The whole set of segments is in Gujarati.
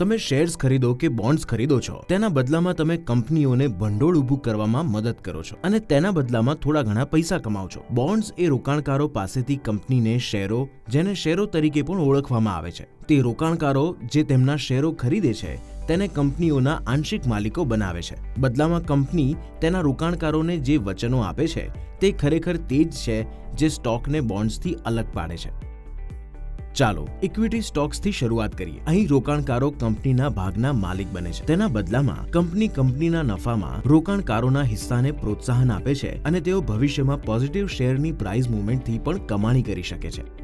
તમે શેર્સ ખરીદો કે બોન્ડ્સ ખરીદો છો, તેના બદલામાં તમે કંપનીઓને ભંડોળ ઊભું કરવામાં મદદ કરો છો અને તેના બદલામાં થોડા ઘણા પૈસા કમાઓ છો બોન્ડ્સ એ રોકાણકારો પાસેથી કંપનીને શેરો, જેને શેરો તરીકે પણ ઓળખવામાં આવે છે. તે રોકાણકારો જે તેમના શેરો ખરીદે છે, તેને કંપનીઓના આંશિક માલિકો બનાવે છે. બદલામાં કંપની તેના રોકાણકારોને જે વચનો આપે છે, તે ખરેખર તે જ છે જે સ્ટોકને બોન્ડ્સથી અલગ પાડે છે. ચાલો ઇક્વિટી સ્ટોક્સથી શરૂઆત કરીએ. અહીં રોકાણકારો કંપનીના ભાગના માલિક બને છે. તેના બદલામાં, કંપની કંપનીના નફામાં રોકાણકારોના હિસ્સાને પ્રોત્સાહન આપે છે અને તેઓ ભવિષ્યમાં પોઝિટિવ શેરની પ્રાઇસ મૂવમેન્ટથી પણ કમાણી કરી શકે છે.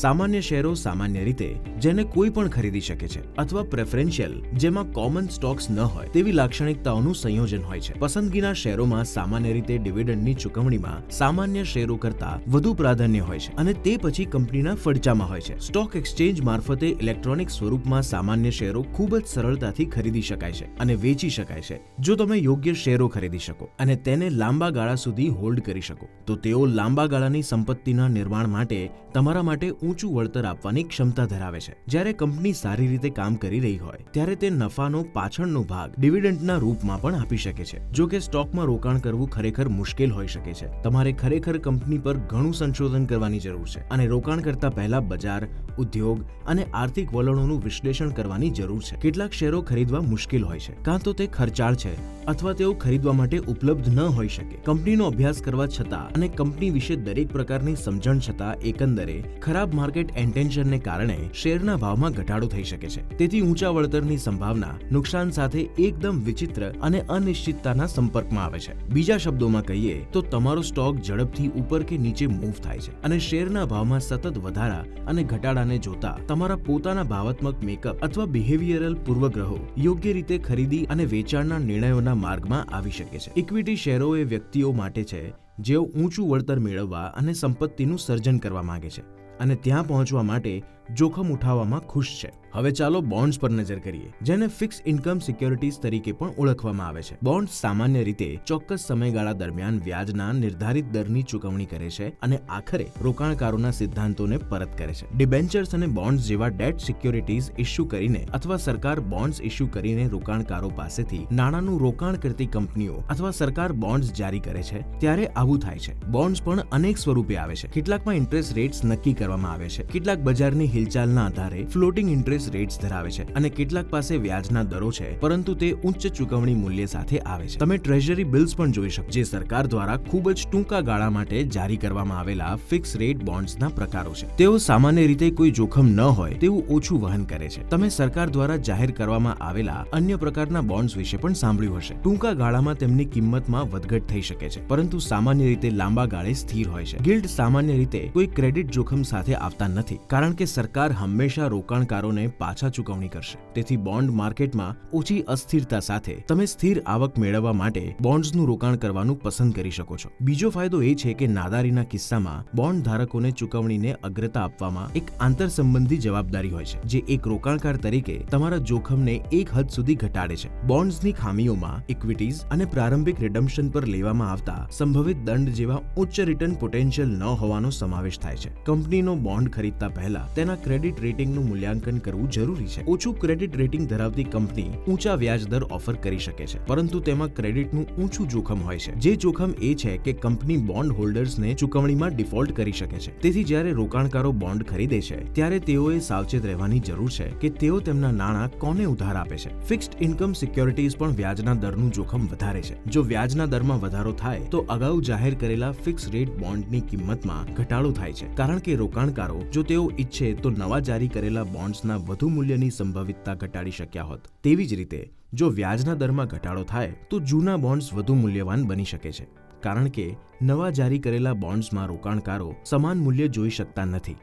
સામાન્ય શેરો સામાન્ય રીતે જેને કોઈ પણ ખરીદી શકે છે અથવા પ્રેફરન્શિયલ જેમાં કોમન સ્ટોક્સ ન હોય તેવી લાક્ષણિકતાઓનું સંયોજન હોય છે. પસંદગીના શેરોમાં સામાન્ય રીતે ડિવિડન્ડની ચૂકવણીમાં સામાન્ય શેરો કરતા વધુ પ્રાધાન્ય હોય છે અને તે પછી કંપનીના ફડચામાં હોય છે. સ્ટોક એક્સચેન્જ મારફતે ઇલેક્ટ્રોનિક સ્વરૂપમાં સામાન્ય શેરો ખૂબ જ સરળતાથી ખરીદી શકાય છે અને વેચી શકાય છે. જો તમે યોગ્ય શેરો ખરીદી શકો અને તેને લાંબા ગાળા સુધી હોલ્ડ કરી શકો, તો તેઓ લાંબા ગાળાની સંપત્તિના નિર્માણ માટે તમારા માટે ઊંચું વળતર આપવાની ક્ષમતા ધરાવે છે. જ્યારે કંપની સારી રીતે કામ કરી રહી હોય, ત્યારે તે નફાનો પાછળનો ભાગ ડિવિડન્ડના રૂપમાં પણ આપી શકે છે. જો કે સ્ટોકમાં રોકાણ કરવું ખરેખર મુશ્કેલ હોઈ શકે છે. તમારે ખરેખર કંપની પર ઘણું સંશોધન કરવાની જરૂર છે અને રોકાણ કરતા પહેલા બજાર, ઉદ્યોગ અને આર્થિક વલણોનું વિશ્લેષણ કરવાની જરૂર છે. કેટલાક શેરો ખરીદવા મુશ્કેલ હોય છે, કાં તો તે ખર્ચાળ છે અથવા તેઓ ખરીદવા માટે ઉપલબ્ધ ન હોઈ શકે. કંપનીનો અભ્યાસ કરવા છતાં અને કંપની વિશે દરેક પ્રકારની સમજણ છતાં એકંદરે ખરાબ માર્કેટ એન્ટેન્શનને કારણે શેરના ભાવમાં ઘટાડો થઈ શકે છે. તેથી ઊંચા વળતરની સંભાવના નુકસાન સાથે એકદમ વિચિત્ર અને અનિશ્ચિતતાના સંપર્કમાં આવે છે. બીજા શબ્દોમાં કહીએ તો તમારો સ્ટોક ઝડપથી ઉપર કે નીચે મૂવ થાય છે અને શેરના ભાવમાં સતત વધારા અને ઘટાડાને જોતા તમારા પોતાના ભાવાત્મક મેકઅપ અથવા બિહેવિયરલ પૂર્વગ્રહો યોગ્ય રીતે ખરીદી અને વેચાણના નિર્ણયોના માર્ગમાં આવી શકે છે. ઇક્વિટી શેરો એ વ્યક્તિઓ માટે છે જેઓ ઊંચું વળતર મેળવવા અને સંપત્તિનું સર્જન કરવા માંગે છે. અને ત્યાં પહોંચવા માટે જોખમ ઉઠાવવામાં ખુશ છે. હવે ચાલો બોન્ડ્સ પર નજર કરીએ, જેને ફિક્સ ઇન્કમ સિક્યોરિટીઝ તરીકે પણ ઓળખવામાં આવે છે. બોન્ડ્સ સામાન્ય રીતે ચોક્કસ સમયગાળા દરમિયાન વ્યાજના નિર્ધારિત દરની ચૂકવણી કરે છે અને આખરે રોકાણકારોના સિદ્ધાંતોને પરત કરે છે. ડિબેન્ચર્સ અને બોન્ડ્સ જેવા ડેટ સિક્યોરિટીઝ ઇસ્યુ કરીને અથવા સરકાર બોન્ડ્સ ઇસ્યુ કરીને રોકાણકારો પાસેથી નાણાંનું રોકાણ કરતી કંપનીઓ અથવા સરકાર બોન્ડ્સ જારી કરે છે, ત્યારે આવું થાય છે. બોન્ડ્સ પણ અનેક સ્વરૂપે આવે છે. કેટલાકમાં ઇન્ટરેસ્ટ રેટ્સ નક્કી કરવામાં આવે છે. કેટલાક બજારની હિલચાલના આધારે ફ્લોટિંગ ઇન્ટરેસ્ટ રેટ્સ ધરાવે છે અને કેટલાક પાસે વ્યાજના દરો છે, પરંતુ તે ઉચ્ચ ચૂકવણી મૂલ્ય સાથે આવે છે. તમે ટ્રેઝરી બિલ્સ પણ જોઈ શકો, જે સરકાર દ્વારા ખૂબ જ ટૂંકા ગાળા માટે જારી કરવામાં આવેલા ફિક્સ રેટ બોન્ડ્સના પ્રકારો છે. તેઓ સામાન્ય રીતે કોઈ જોખમ ન હોય તેવું ઓછું વહન કરે છે. તમે સરકાર દ્વારા જાહેર કરવામાં આવેલા અન્ય પ્રકારના બોન્ડ્સ વિશે પણ સાંભળ્યું હશે. ટૂંકા ગાળામાં તેમની કિંમતમાં વધઘટ થઈ શકે છે, પરંતુ સામાન્ય રીતે લાંબા ગાળે સ્થિર હોય છે. ગિલ્ડ સામાન્ય રીતે કોઈ ક્રેડિટ જોખમ સાથે આવતા નથી, કારણ કે સરકાર હંમેશા રોકાણકારોને પાછા ચૂકવણી કરશે. તેથી બોન્ડ માર્કેટમાં ઓછી અસ્થિરતા સાથે તમે સ્થિર આવક મેળવવા માટે બોન્ડ્સનું રોકાણ કરવાનું પસંદ કરી શકો છો. બીજો ફાયદો એ છે કે નાદારીના કિસ્સામાં બોન્ડ ધારકોને ચૂકવણીને અગ્રતા આપવામાં એક આંતર સંબંધી જવાબદારી હોય છે, જે એક રોકાણકાર તરીકે તમારા જોખમને એક હદ સુધી ઘટાડે છે. બોન્ડ્સની ખામીઓમાં ઇક્વિટીઝ અને પ્રારંભિક રિડમ્પશન પર લેવામાં આવતા સંભવિત દંડ જેવા ઉચ્ચ રિટર્ન પોટેન્શિયલ ન હોવાનો સમાવેશ થાય છે. કંપનીનો બોન્ડ ખરીદતા પહેલા તેના ક્રેડિટ રેટિંગનું મૂલ્યાંકન કરવું જરૂરી છે. ઓછું ક્રેડિટ રેટિંગ ધરાવતી કંપની ઊંચા વ્યાજ દર ઓફર કરી શકે છે, પરંતુ તેમાં ક્રેડિટનું ઊંચું જોખમ હોય છે. જે જોખમ એ છે કે કંપની બોન્ડ હોલ્ડર્સને ચૂકવણીમાં ડિફોલ્ટ કરી શકે છે. તેથી જ્યારે રોકાણકારો બોન્ડ ખરીદે છે, ત્યારે તેઓએ સાવચેત રહેવાની જરૂર છે કે તેઓ તેમના નાણાં કોને ઉધાર આપે છે. ફિક્સ્ડ ઇન્કમ સિક્યોરિટીઝ પણ વ્યાજના દરનું જોખમ વધારે છે. જો વ્યાજના દરમાં વધારો થાય, તો અગાઉ જાહેર કરેલા ફિક્સ રેટ બોન્ડની કિંમતમાં ઘટાડો થાય છે. કારણ કે રોકાણકારો, જો તેઓ ઈચ્છે તો નવા જારી કરેલા બોન્ડ્સના વધુ મૂલ્યની સંભવિતતા ઘટાડી શક્યા હોત. તેવી જ રીતે, જો વ્યાજના દરમાં ઘટાડો થાય, તો જૂના બોન્ડ્સ વધુ મૂલ્યવાન બની શકે છે. કારણ કે, નવા જારી કરેલા બોન્ડ્સમાં રોકાણકારો સમાન મૂલ્ય જોઈ શકતા નથી.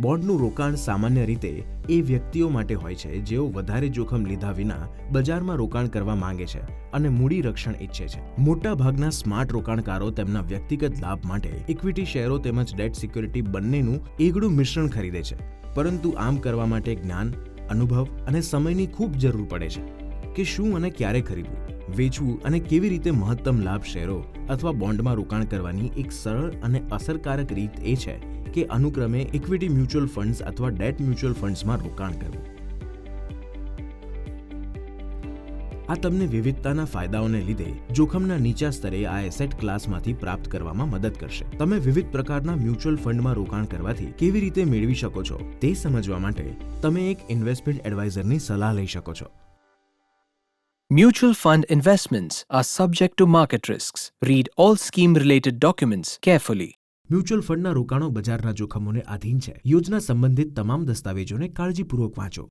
બોન્ડનું રોકાણ સામાન્ય રીતે એ વ્યક્તિઓ માટે હોય છે જેઓ વધારે જોખમ લીધા વિના બજારમાં રોકાણ કરવા માંગે છે અને મૂડી રક્ષણ ઈચ્છે છે. મોટા ભાગના સ્માર્ટ રોકાણકારો તેમના વ્યક્તિગત લાભ માટે ઇક્વિટી શેરો તેમજ ડેટ સિક્યોરિટી બંનેનું એકડું મિશ્રણ ખરીદે છે. પરંતુ આમ કરવા માટે જ્ઞાન, અનુભવ અને સમયની ખૂબ જરૂર પડે છે કે શું અને ક્યારે ખરીદવું, વેચવું અને કેવી રીતે મહત્તમ લાભ શેરો અથવા બોન્ડમાં રોકાણ કરવાની એક સરળ અને અસરકારક રીત એ છે કે અનુક્રમે ઇક્વિટી મ્યુચ્યુઅલ ફંડ્સ અથવા ડેટ મ્યુચ્યુઅલ ફંડ્સમાં રોકાણ કરવું. આ તમને વિવિધતાના ફાયદાઓને લીધે જોખમના નીચા સ્તરે આ એસેટ ક્લાસમાંથી પ્રાપ્ત કરવામાં મદદ કરશે તમે વિવિધ પ્રકારના મ્યુચ્યુઅલ ફંડમાં રોકાણ કરવાથી કેવી રીતે મેળવી શકો છો તે સમજવા માટે તમે એક ઇન્વેસ્ટમેન્ટ એડવાઇઝરની સલાહ લઈ શકો છો Mutual fund investments are subject to market risks. Read all scheme related documents carefully. Mutual ફંડના રોકાણો બજારના જોખમોને આધીન છે યોજના સંબંધિત તમામ દસ્તાવેજોને કાળજીપૂર્વક વાંચો